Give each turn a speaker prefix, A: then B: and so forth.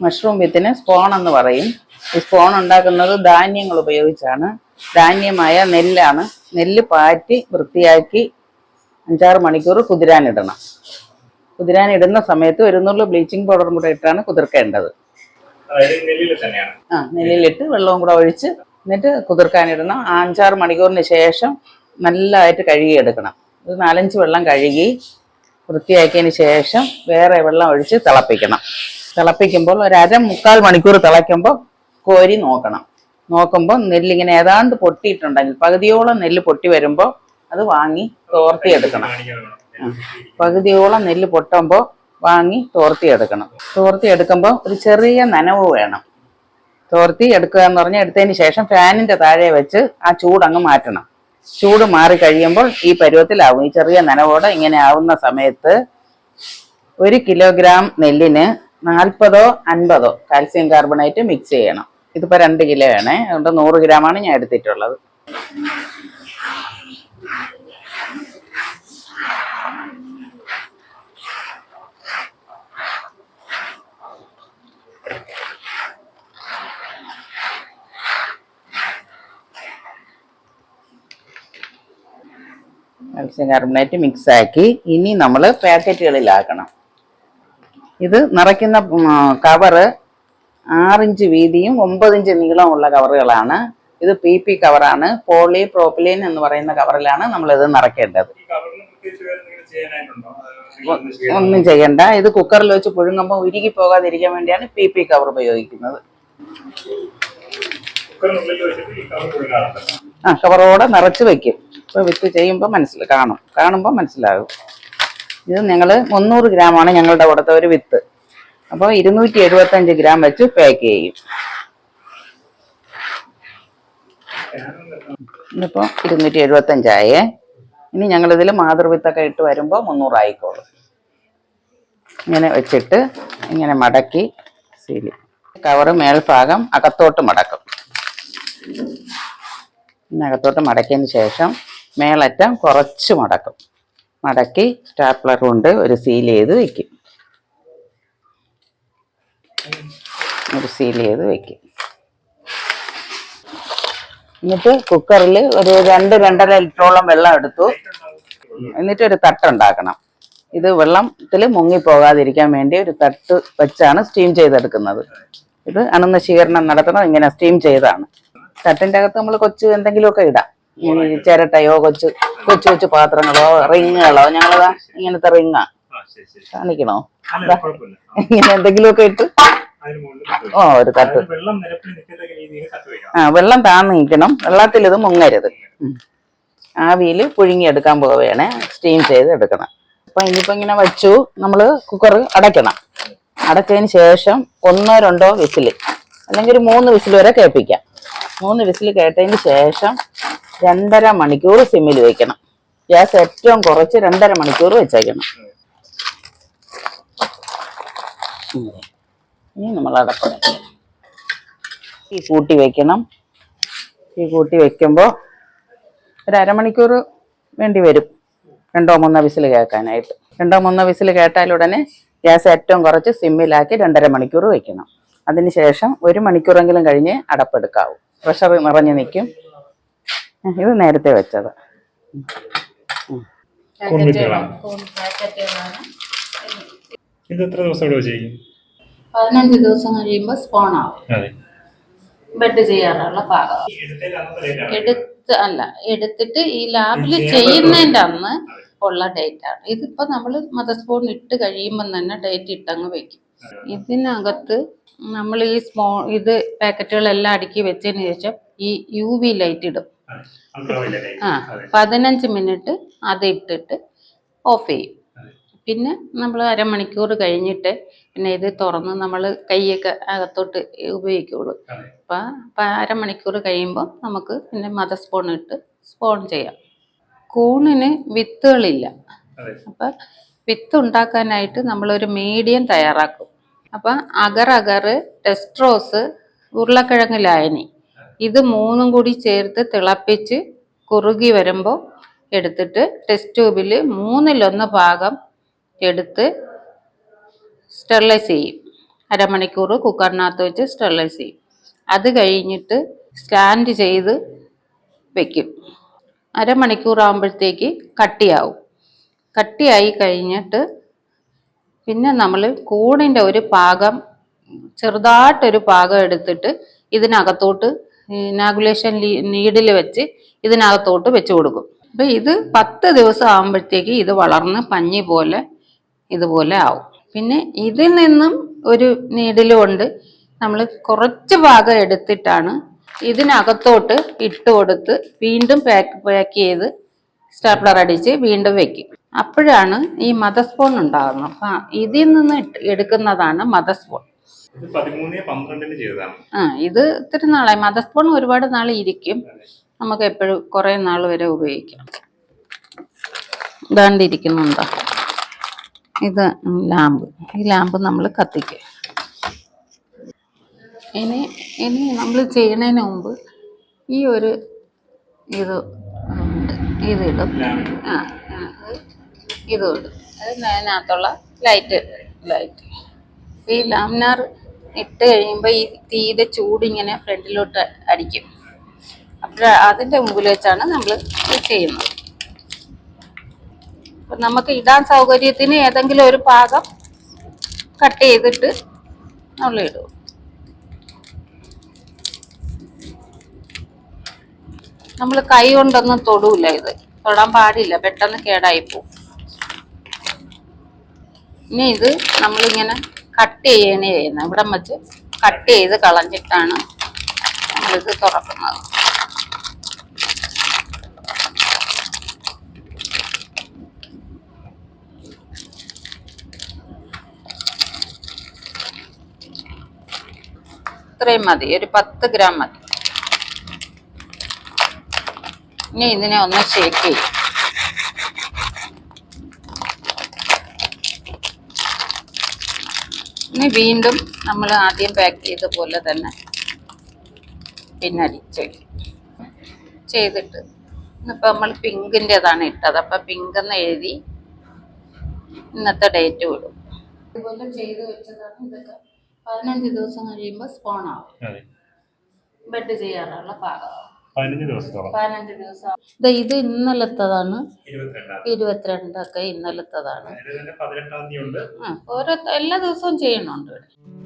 A: Mushroom വിത്തിന് spawn എന്ന് പറയും. ഈ സ്പോൺ ഉണ്ടാക്കുന്നത് ധാന്യങ്ങൾ ഉപയോഗിച്ചാണ്. ധാന്യമായ നെല്ലാണ്. നെല്ല് പാറ്റി വൃത്തിയാക്കി അഞ്ചാറ് മണിക്കൂർ കുതിരാനിടണം. കുതിരാനിടുന്ന സമയത്ത് ഒരു നുള്ളു ബ്ലീച്ചിങ് പൗഡറും കൂടെ ഇട്ടാണ് കുതിർക്കേണ്ടത്. ആ നെല്ലിലിട്ട് വെള്ളവും കൂടെ ഒഴിച്ച് എന്നിട്ട് കുതിർക്കാനിടണം. അഞ്ചാറ് മണിക്കൂറിന് ശേഷം നല്ലതായിട്ട് കഴുകിയെടുക്കണം. ഒരു നാലഞ്ച് വെള്ളം കഴുകി വൃത്തിയാക്കിയതിന് ശേഷം വേറെ വെള്ളം ഒഴിച്ച് തിളപ്പിക്കണം. തിളപ്പിക്കുമ്പോൾ ഒരു അര മുക്കാൽ മണിക്കൂർ തിളയ്ക്കുമ്പോൾ കോരി നോക്കണം. നോക്കുമ്പോൾ നെല്ലിങ്ങനെ ഏതാണ്ട് പൊട്ടിയിട്ടുണ്ടെങ്കിൽ പകുതിയോളം നെല്ല് പൊട്ടി വരുമ്പോൾ അത് വാങ്ങി തോർത്തിയെടുക്കണം. പകുതിയോളം നെല്ല് പൊട്ടുമ്പോൾ വാങ്ങി തോർത്തിയെടുക്കണം. തോർത്തിയെടുക്കുമ്പോൾ ഒരു ചെറിയ നനവ് വേണം. തോർത്തി എടുക്കുക എന്ന് പറഞ്ഞാൽ എടുത്തതിന് ശേഷം ഫാനിന്റെ താഴെ വെച്ച് ആ ചൂടങ്ങ് മാറ്റണം. ചൂട് മാറി കഴിയുമ്പോൾ ഈ പരുവത്തിലാവും. ഈ ചെറിയ നനവോടെ ഇങ്ങനെ ആവുന്ന സമയത്ത് ഒരു കിലോഗ്രാം നെല്ലിന് നാൽപ്പതോ അൻപതോ കാൽസ്യം കാർബണേറ്റ് മിക്സ് ചെയ്യണം. ഇതിപ്പോൾ രണ്ട് കിലോ ആണേ. അതുകൊണ്ട് നൂറ് ഗ്രാമാണ് ഞാൻ എടുത്തിട്ടുള്ളത്. കാൽസ്യം കാർബണേറ്റ് മിക്സ് ആക്കി ഇനി നമ്മൾ പാക്കറ്റുകളിലാക്കണം. ഇത് നിറയ്ക്കുന്ന കവറ് ആറിഞ്ച് വീതിയും ഒമ്പത് ഇഞ്ച് നീളമുള്ള കവറുകളാണ്. ഇത് പി പി കവറാണ്. പോളി പ്രോപ്പിലിൻ എന്ന് പറയുന്ന കവറിലാണ്
B: നമ്മൾ ഇത് നിറയ്ക്കേണ്ടത്.
A: ഒന്നും ചെയ്യണ്ട. ഇത് കുക്കറിൽ വെച്ച് പുഴുങ്ങുമ്പോൾ ഉരുകി പോകാതിരിക്കാൻ വേണ്ടിയാണ് പി പി കവർ ഉപയോഗിക്കുന്നത്. ആ കവറോടെ നിറച്ച് വെക്കും. ഇപ്പോൾ വിത്ത് ചെയ്യുമ്പോൾ മനസ്സിൽ കാണും. കാണുമ്പോൾ മനസ്സിലാകും. ഇത് ഞങ്ങൾ മുന്നൂറ് ഗ്രാമാണ് ഞങ്ങളുടെ അവിടുത്തെ ഒരു വിത്ത്. അപ്പോൾ ഇരുന്നൂറ്റി എഴുപത്തഞ്ച് ഗ്രാം വെച്ച് പാക്ക് ചെയ്യും. ഇന്നിപ്പോൾ ഇരുന്നൂറ്റി എഴുപത്തഞ്ചായേ ഇനി ഞങ്ങളിതിൽ മാതൃവിത്തൊക്കെ ഇട്ട് വരുമ്പോൾ മുന്നൂറായിക്കോളും. ഇങ്ങനെ വെച്ചിട്ട് ഇങ്ങനെ മടക്കി സീലി. കവറ് മേൽഭാഗം അകത്തോട്ട് മടക്കും. അകത്തോട്ട് മടക്കിയതിന് ശേഷം മേളറ്റം കുറച്ച് മടക്കും. മടക്കി സ്റ്റാപ്ലർ കൊണ്ട് ഒരു സീൽ ചെയ്ത് വെക്കും. ഒരു സീൽ ചെയ്ത് വെക്കും. എന്നിട്ട് കുക്കറിൽ ഒരു രണ്ട് രണ്ടര ലിറ്ററോളം വെള്ളം എടുത്തു. എന്നിട്ട് ഒരു തട്ടുണ്ടാക്കണം ഇത് വെള്ളത്തിൽ മുങ്ങിപ്പോകാതിരിക്കാൻ വേണ്ടി ഒരു തട്ട് വെച്ചാണ് സ്റ്റീം ചെയ്തെടുക്കുന്നത്. ഇത് അണുനശീകരണം നടത്തുന്നത് ഇങ്ങനെ സ്റ്റീം ചെയ്താണ്. തട്ടിന്റെ അകത്ത് നമ്മൾ കൊച്ചു എന്തെങ്കിലുമൊക്കെ ഇടാം. ചിരട്ടയോ കൊച്ചു കൊച്ചു കൊച്ചു പാത്രങ്ങളോ റിങ്ങുകളോ ഞങ്ങളതാ ഇങ്ങനത്തെ റിങ്ങാ. കാണിക്കണോ?
B: അല്ല എന്തെങ്കിലും ഒക്കെ
A: ഇങ്ങനെ എന്തെങ്കിലുമൊക്കെ ഇട്ട്? ഓ ഒരു തട്ട് ആ വെള്ളം താന്ന് നിൽക്കണം. വെള്ളത്തിൽ ഇത് മുങ്ങരുത്. ആവിയിൽ പുഴുങ്ങിയെടുക്കാൻ പോവുകയാണ്. സ്റ്റീം ചെയ്ത് എടുക്കണം. അപ്പൊ ഇനിയിപ്പോ ഇങ്ങനെ വെച്ചു. നമ്മൾ കുക്കർ അടയ്ക്കണം. അടച്ചതിന് ശേഷം ഒന്നോ രണ്ടോ വിസിൽ അല്ലെങ്കിൽ ഒരു മൂന്ന് വിസിൽ വരെ കേൾപ്പിക്കാം. മൂന്ന് വിസിൽ കേട്ടതിന് ശേഷം രണ്ടര മണിക്കൂർ സിമ്മിൽ വെക്കണം. ഗ്യാസ് ഏറ്റവും കുറച്ച് രണ്ടര മണിക്കൂർ വെച്ചേക്കണം. ഇനി നമ്മൾ അടപ്പടയ്ക്കണം ഈ കൂട്ടി വെക്കണം. ഈ കൂട്ടി വെക്കുമ്പോൾ ഒരു അരമണിക്കൂർ വേണ്ടി വരും. രണ്ടോ മൂന്നോ വിസിൽ കേൾക്കാനായിട്ട്. രണ്ടോ മൂന്നോ വിസിൽ കേട്ടാലുടനെ ഗ്യാസ് ഏറ്റവും കുറച്ച് സിമ്മിലാക്കി രണ്ടര മണിക്കൂർ വെക്കണം. അതിനുശേഷം ഒരു മണിക്കൂറെങ്കിലും കഴിഞ്ഞ് അടപ്പെടുക്കാവും പ്രഷർ നിറഞ്ഞു നിൽക്കും. ഇത് നേരത്തെ വെച്ചത്.
B: കോൺവിറ്റുകളാണ് ഇത് എത്ര ദിവസം ഇവിടെ വെച്ചിരിക്കും?
C: പതിനഞ്ച് ദിവസം കഴിയുമ്പോൾ സ്പോൺ ആവും. ബെഡ് ചെയ്യാനുള്ള പാകം. എടുത്ത് അല്ല എടുത്തിട്ട് ഈ ലാബിൽ
B: ചെയ്യാൻ
C: ചെയ്യുന്നതിന്റെ അന്ന്. ഉള്ള ഡേറ്റ് ആണ്. ഇതിപ്പോ നമ്മൾ മദർ സ്പൂൺ ഇട്ട് കഴിയുമ്പോൾ തന്നെ ഡേറ്റ് ഇട്ടങ്ങ് വെക്കും. ഇതിനകത്ത് നമ്മൾ ഈ സ്മോ ഇത് പാക്കറ്റുകളെല്ലാം അടുക്കി വെച്ചതിന് ശേഷം ഈ യു വി ലൈറ്റ് ഇടും. ആ. പതിനഞ്ച് മിനിറ്റ് അത് ഇട്ടിട്ട് ഓഫ് ചെയ്യും. പിന്നെ നമ്മൾ അരമണിക്കൂർ കഴിഞ്ഞിട്ട് പിന്നെ ഇത് തുറന്ന് നമ്മൾ കൈയൊക്കെ അകത്തോട്ട് ഉപയോഗിക്കുള്ളൂ. അപ്പം അപ്പം അരമണിക്കൂർ കഴിയുമ്പോൾ നമുക്ക് പിന്നെ മദർ സ്പൂൺ ഇട്ട് സ്പോൺ ചെയ്യാം കൂണിന് വിത്തുകളില്ല. അപ്പം വിത്ത് ഉണ്ടാക്കാനായിട്ട് നമ്മളൊരു മീഡിയം തയ്യാറാക്കും അപ്പം അഗർ അഗർ ടെസ്ട്രോസ് ഉരുളക്കിഴങ്ങ് ലായനി ഇത് മൂന്നും കൂടി ചേർത്ത് തിളപ്പിച്ച് കുറുകി വരുമ്പോൾ എടുത്തിട്ട് ടെസ്റ്റ് ട്യൂബിൽ മൂന്നിലൊന്ന് ഭാഗം എടുത്ത് സ്റ്റെറിലൈസ് ചെയ്യും. അരമണിക്കൂർ കുക്കറിനകത്ത് വെച്ച് സ്റ്റെറിലൈസ് ചെയ്യും. അത് കഴിഞ്ഞിട്ട് സ്റ്റാൻഡ് ചെയ്ത് വെക്കും. അരമണിക്കൂർ ആകുമ്പോഴത്തേക്ക് കട്ടിയാവും. കട്ടിയായി കഴിഞ്ഞിട്ട് പിന്നെ നമ്മൾ കൂണിന്റെ ഒരു പാകം ചെറുതായിട്ടൊരു പാകം എടുത്തിട്ട് ഇതിനകത്തോട്ട് ഇനാഗുലേഷൻ നീഡിൽ വെച്ച് ഇതിനകത്തോട്ട് വെച്ച് കൊടുക്കും. അപ്പൊ ഇത് പത്ത് ദിവസം ആകുമ്പോഴത്തേക്ക് ഇത് വളർന്ന് പഞ്ഞി പോലെ ഇതുപോലെ ആവും. പിന്നെ ഇതിൽ നിന്നും ഒരു നീഡിലുകൊണ്ട് നമ്മൾ കുറച്ച് ഭാഗം എടുത്തിട്ടാണ് ഇതിനകത്തോട്ട് ഇട്ട് കൊടുത്ത് വീണ്ടും പാക്ക് പാക്ക് ചെയ്ത് സ്റ്റാപ്ലർ അടിച്ച് വീണ്ടും വെക്കും. അപ്പോഴാണ് ഈ മദസ്പോൺ ഉണ്ടാകുന്നത്. അപ്പം ഇതിൽ നിന്ന് എടുക്കുന്നതാണ്
B: പന്ത്രണ്ടിന് ചെയ്തതാണ്
C: ആ ഇത് ഇത്തിരി നാളായി. മദസ്പോൺ ഒരുപാട് നാൾ ഇരിക്കും. നമുക്ക് എപ്പോഴും കുറേ നാൾ വരെ ഉപയോഗിക്കാം. ഇതാണ്ടിരിക്കുന്നുണ്ടോ? ഇത് ലാമ്പ്. ഈ ലാമ്പ് നമ്മൾ കത്തിക്കുക ഇനി ഇനി നമ്മൾ ചെയ്യണതിന് മുമ്പ് ഈ ഒരു ഇത് ഉണ്ട്. ഇതിടും ആ ഇതും ഇടും. അത് അതിനകത്തുള്ള ലൈറ്റ് ലൈറ്റ്. ഈ ലാമിനാർ ഇട്ട് കഴിയുമ്പോൾ ഈ തീരെ ചൂടിങ്ങനെ ഫ്രണ്ടിലോട്ട് അടിക്കും. അപ്പോൾ അതിന്റെ മുമ്പിൽ വെച്ചാണ് നമ്മൾ ഇത് ചെയ്യുന്നത്. അപ്പം നമുക്ക് ഇടാൻ സൗകര്യത്തിന് ഏതെങ്കിലും ഒരു പാകം കട്ട് ചെയ്തിട്ട് നമ്മൾ ഇടും. നമ്മൾ കൈ കൊണ്ടൊന്നും തൊടൂല ഇത്. തൊടാൻ പാടില്ല. പെട്ടെന്ന് കേടായി പോകും ഇനി ഇത് നമ്മളിങ്ങനെ കട്ട് ചെയ്യണേ ചെയ്യുന്നത് ഇവിടെ വെച്ച് കട്ട് ചെയ്ത് കളഞ്ഞിട്ടാണ് നമ്മളിത് തുറക്കുന്നത്. ഇത്രയും മതി. ഒരു പത്ത് ഗ്രാം മതി. ഇനി ഇതിനെ ഒന്ന് ഷേക്ക് ചെയ്യും. ഇനി വീണ്ടും നമ്മൾ ആദ്യം പാക്ക് ചെയ്ത പോലെ തന്നെ പിന്നെ അടിച്ച് ചെയ്തിട്ട് ഇന്നിപ്പോൾ നമ്മൾ പിങ്കിന്റെതാണ് ഇട്ടത്. അപ്പം പിങ്ക് എന്ന് എഴുതി ഇന്നത്തെ ഡേറ്റ് വിടും ഇതുപോലെ ചെയ്ത് വെച്ചതാണ് ഇതൊക്കെ. പതിനഞ്ച് ദിവസം കഴിയുമ്പോൾ സ്പോൺ ആവും. ബെഡ് ചെയ്യാറുള്ള പാകമാവും.
B: പതിനഞ്ച് ദിവസത്തോളം.
C: പതിനഞ്ച് ദിവസം. ഇത് ഇന്നലത്തതാണ്.
B: ഇരുപത്തിരണ്ടാം.
C: ഇരുപത്തിരണ്ടൊക്കെ ഇന്നലത്തതാണ്. ഓരോ എല്ലാ ദിവസവും ചെയ്യണുണ്ട് ഇവിടെ.